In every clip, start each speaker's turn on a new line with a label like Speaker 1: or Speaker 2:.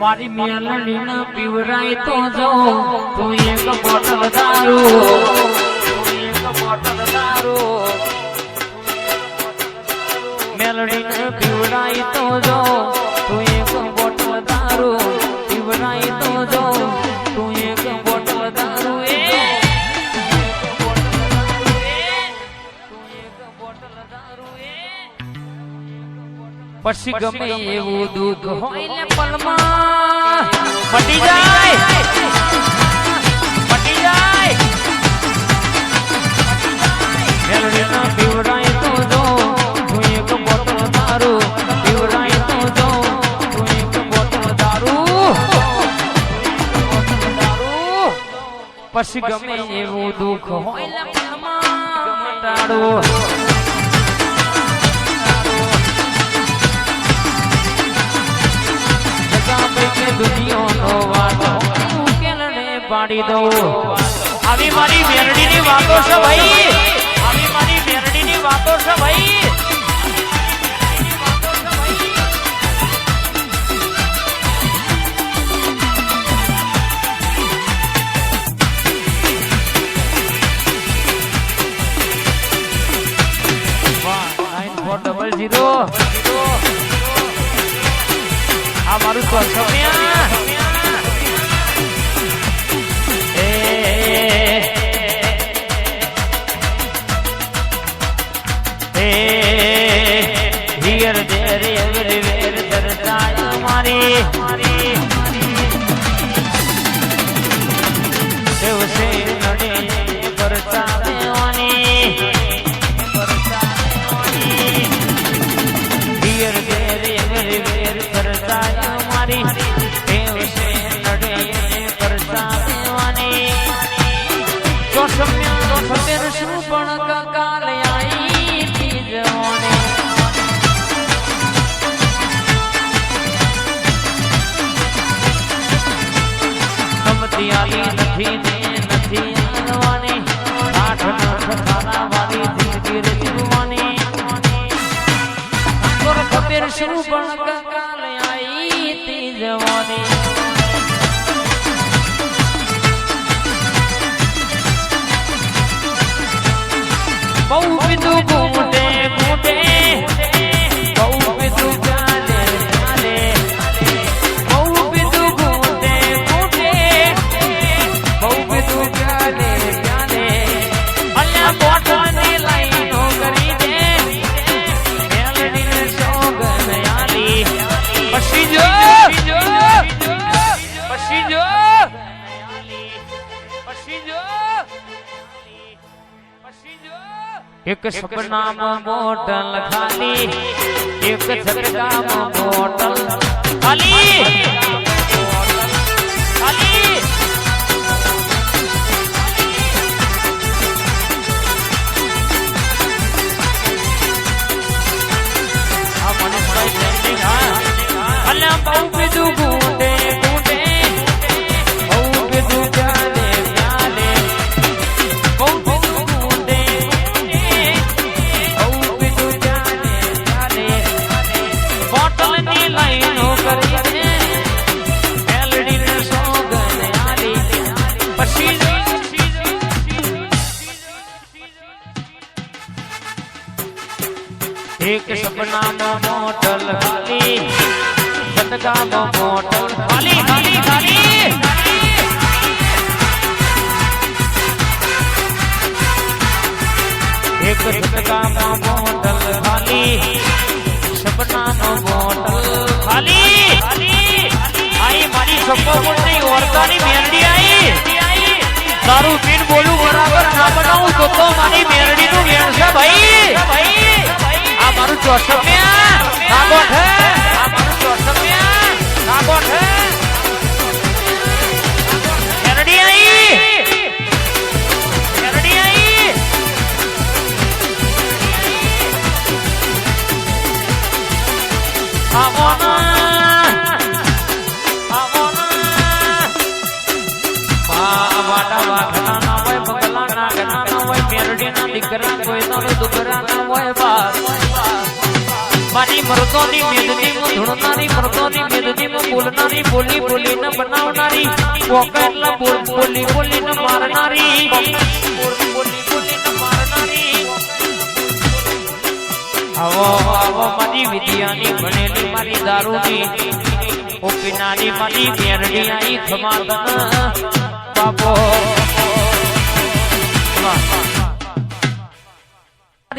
Speaker 1: મારી મેલડી ના પીવરાય તો જો તું એક બોટલ દારૂ પછી ગમે એવું દુઃખ હોય ને પલમાં. જાય. પટી જાય. મેલડીના પીવડાય તો જો તું એક બોટલ દારૂ પીવડાય તો જો તું એક બોટલ દારૂ પછી ગમે એવું દુઃખ હોય ને પલમાં. જગા દુનિયાનો વાતો ઉકેલને પાડી દઉં. આવી મારી મેરડીની વાતો છે ભાઈ. આવી મારી મેરડીની વાતો છે ભાઈ. ડબલ. આ મારું એ હિયર ધેર એવરીવેર દરદાય મારી મારી દિવસે એક સપનામ મોટલ ખાલી એક સપનામ મોટલ ખાલી. એક સપોર્ટની ઓરતાની મેરડી આઈ તારું પીન બોલું બરાબર ના આ મારું ચોસમ્યા આ મારું ચોસમિયા દીકરા કોઈ ના. દુકરા ના. હોય બાપ મારી મરદોની મેદની ધૂણનારી મરદોની મેદની બોલનારી બોલી બોલીને બનાવનારી, પોકેટલા બોલ બોલી બોલીને મારનારી. બોલી ન મારનારી આવો આવો મારી વિદ્યાની ભણેલી મારી દારૂની ઓ કિનારી મારી મેરડી આઈ ખમાદન બાપો.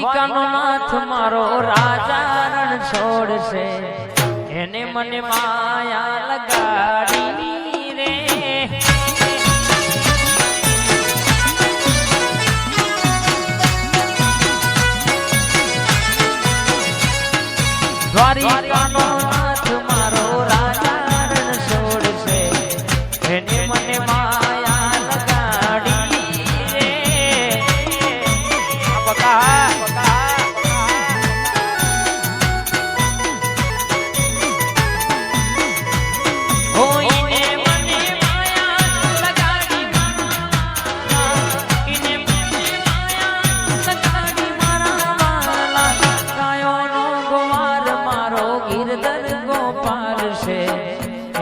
Speaker 1: દ્વારિકાનો નાથ મારો રાજા રણ છોડશે. એને મને માયા લગાડી રે. ગિરધર ગોપાલ છે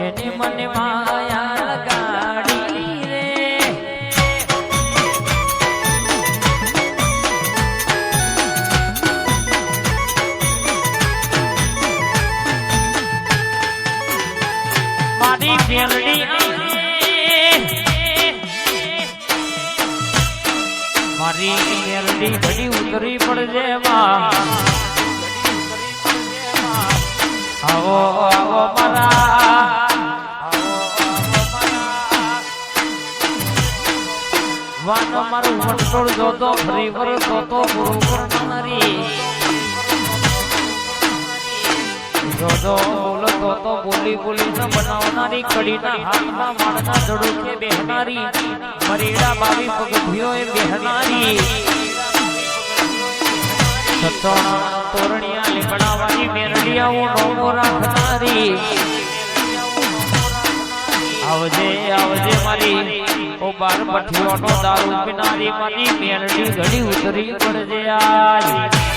Speaker 1: એને મને માયા મેલડી મારી ઉતરી પડજે આવો આવો મારા. વાનો મારું. વંટોળ જોતો, ફરી વર જોતો ગુરુ કરનારી જોજો બોલતો તો બોલી બોલી ન બનાવનારી કડીના હાથના માળના જડુકે બેહનારી. મરીડા બાવી પગથિયો એ બેહનારી. સતોણા તોરણિયા લીમડાવાળી મેરડિયાઓ નોમો રાખનારી. આવજે આવજે મારી. ઓ બાર પઠિયોનો દારૂ પીનારી મારી મેરડી ઘડી ઉતરી પડજે આજ.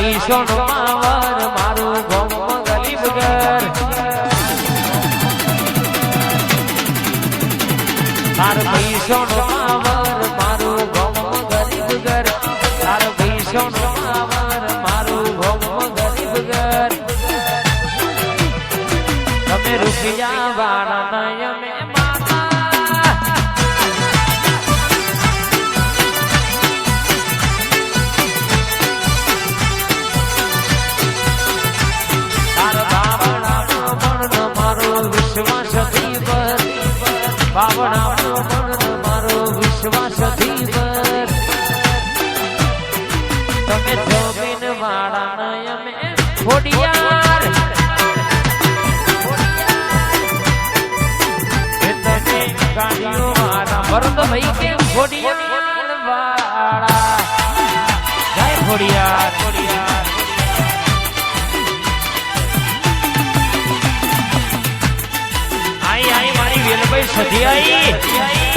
Speaker 1: તાર પૈસો નો માવર મારું ગમ ગરીબ ઘર. પૈસો નો માવર ભાઈ કે ખોડિયાર વાળા જય ખોડિયાર ખોડિયાર. આઈ આઈ મારી વેલભાઈ સધી આઈ.